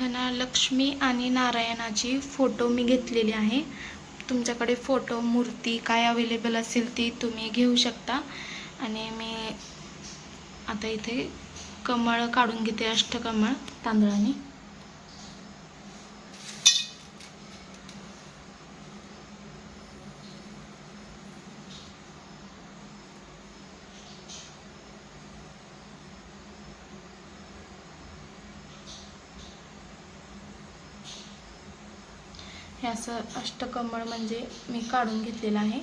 प्रार्थना लक्ष्मी आणि नारायणाची फोटो मी घेतलेली आहे. तुमच्याकडे फोटो मूर्ती काय अवेलेबल असेल ती तुम्ही घेऊ शकता. आणि मी आता इथे कमळ काढून घेते अष्टकमळ तांदळाने. असं अष्टकमळ म्हणजे मी काढून घेतलेलं आहे.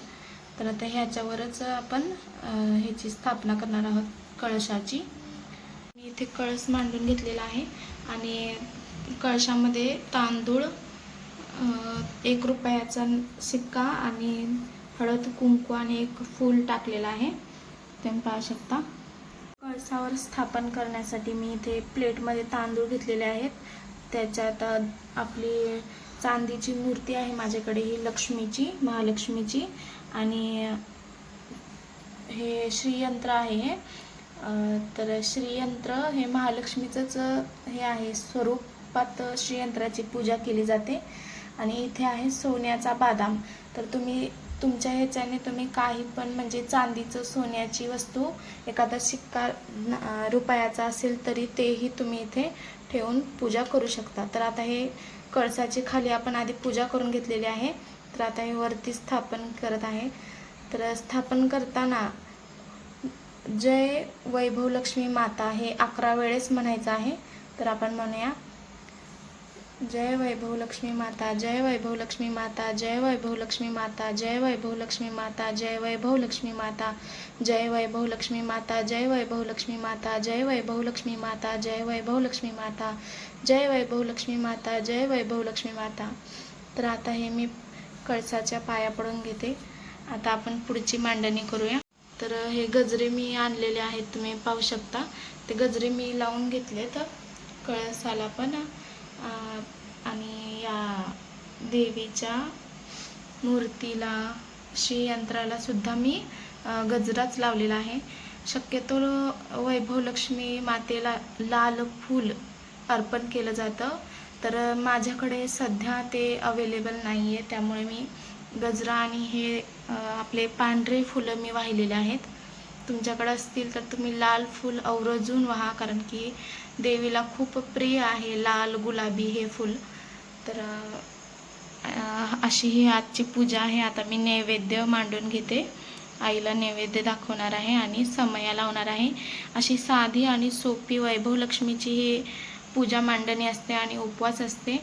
तर आता ह्याच्यावरच आपण ह्याची स्थापना करणार आहोत कळशाची. मी इथे कळस मांडून घेतलेला आहे आणि कळशामध्ये तांदूळ एक रुपयाचा सिक्का आणि हळद कुंकू आणि एक फूल टाकलेलं आहे. तुम्ही पाहू शकता. कळसावर स्थापन करण्यासाठी मी इथे प्लेटमध्ये तांदूळ घेतलेले आहेत. त्याच्यात अ, आपली चांदीची मूर्ती आहे माझ्याकडे ही लक्ष्मीची महालक्ष्मीची. आणि हे श्रीयंत्र आहे. हे तर श्रीयंत्र हे महालक्ष्मीचंच हे आहे स्वरूपात श्रीयंत्राची पूजा केली जाते. आणि इथे आहे सोन्याचा बादाम. तर तुम्ही तुमच्या ह्याच्याने तुम्ही काही पण म्हणजे चांदीचं सोन्याची वस्तू एखादा शिक्का रुपयाचा असेल तरी तेही तुम्ही इथे ठेवून पूजा करू शकता. तर आता हे कळसाची खाली आपण आधी पूजा करून घेतलेली आहे. तर आता हे वरती स्थापन करत आहे. तर स्थापन करताना जय वैभव लक्ष्मी माता हे अकरा वेळेस म्हणायचं आहे. तर आपण म्हणूया जय वैभव लक्ष्मी माता जय वैभव लक्ष्मी माता जय वैभव लक्ष्मी माता जय वैभव लक्ष्मी माता जय वैभव लक्ष्मी माता जय वैभव लक्ष्मी माता जय वैभव लक्ष्मी माता जय वैभव लक्ष्मी माता जय वैभव लक्ष्मी माता जय वैभव लक्ष्मी माता जय वैभव लक्ष्मी माता तर आता हे मी कळसाच्या पाया पडून घेते आता आपण पुढची मांडणी करूया तर हे गजरे मी आणलेले आहेत तुम्ही पाहू शकता ते गजरे मी लावून घेतले तर कळसाला पण आणि या देवीच्या मूर्तीला श्रीयंत्राला सुद्धा मी गजराच लावलेला आहे. शक्यतो वैभव लक्ष्मी मातेला लाल फूल अर्पण केलं जातं. तर माझ्याकडे सध्या ते अवेलेबल नाही आहे त्यामुळे मी गजरा आणि हे आपले पांढरे फुलं मी वाहिलेले आहेत. तुमच्याकडे असतील तर तुम्ही लाल फूल अवरजून व्हा कारण की देवीला खूप प्रिय आहे लाल गुलाबी हे फूल. तर अशी ही आजची पूजा आहे. आता मी नैवेद्य मांडून घेते. आईला नैवेद्य दाखवणार आहे आणि समया लावणार आहे. अशी साधी आणि सोपी वैभव लक्ष्मीची ही पूजा मांडणी असते आणि उपवास असते.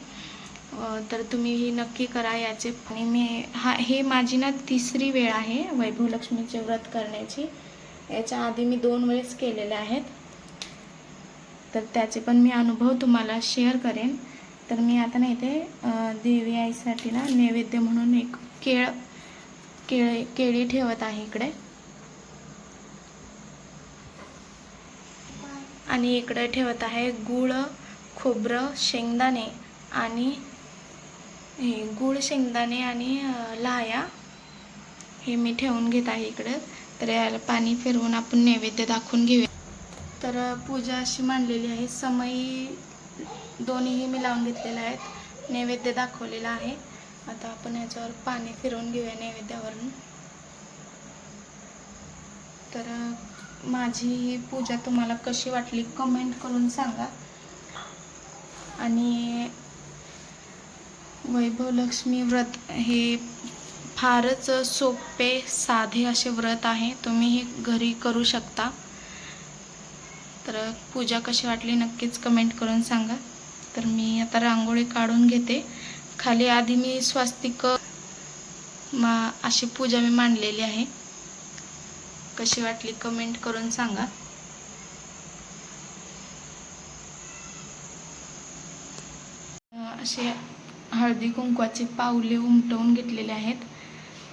तर तुम्ही ही नक्की करा याचे. आणि मी हा हे माझी ना तिसरी वेळ आहे वैभव लक्ष्मीचे व्रत करण्याची. याच्या आधी मी दोन वेळेस केलेले आहेत. तर त्याचे पण मी अनुभव तुम्हाला शेअर करेन. तर मी आता नाही ते देवी आईसाठी ना नैवेद्य म्हणून एक केळ केळे केळी ठेवत आहे इकडे. आणि इकडे ठेवत आहे गुळ खोबरं शेंगदाणे आणि हे गुळ शेंगदाणे आणि लाया हे मी ठेवून घेत आहे इकडे. तर याला पाणी फिरवून आपण नैवेद्य दाखवून घेऊया. तर पूजा अशी मांडलेली आहे. समयी दोन्हीही मी लावून घेतलेल्या आहेत. नैवेद्य दाखवलेला आहे. आता आपण याच्यावर पाणी फिरवून घेऊया नैवेद्यावरून. तर माझी ही पूजा तुम्हाला कशी वाटली कमेंट करून सांगा. आणि वैभव लक्ष्मी व्रत हे फारच सोपे साधे असे व्रत आहे. तुम्ही हे घरी करू शकता. तर पूजा कशी वाटली नक्कीच कमेंट करून सांगा. तर मी आता रांगोळी काढून घेते. खाली आधी मी स्वास्तिक मा अशी पूजा मी मांडलेली आहे. कशी वाटली कमेंट करून सांगा. असे हळदी कुंकवाचे पावले उमटवून घेतलेले आहेत.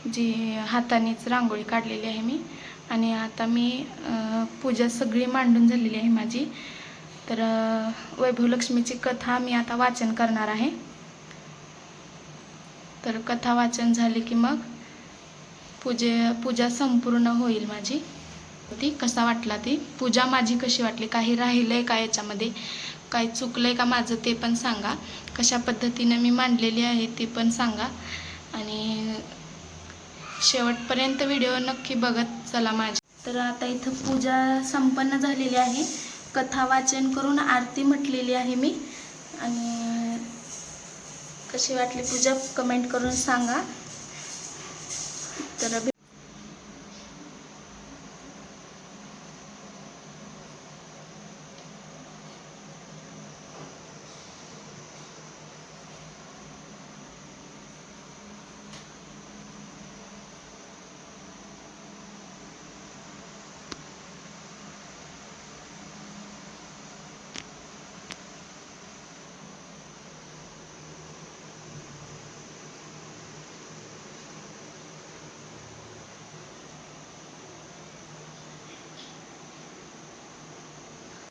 जी हातानेच रांगोळी काढलेली आहे मी. आणि आता मी पूजा सगळी मांडून झालेली आहे माझी. तर वैभव लक्ष्मीची कथा मी आता वाचन करणार आहे. तर कथा वाचन झाले की मग पूजे पूजा संपूर्ण होईल माझी. ती कसा वाटला ती? पूजा माझी कशी वाटली? काही राहिलं आहे का याच्यामध्ये? काय चुकलंय का माझं ते पण सांगा. कशा पद्धतीनं मी मांडलेली आहे ते पण सांगा. आणि शेवटपर्यंत व्हिडिओ नक्की बघत चला माझी तर आता इथं पूजा संपन्न झालेली आहे. कथा वाचन करून आरती म्हटलेली आहे मी. आणि कशी वाटली पूजा? कमेंट करून सांगा. तर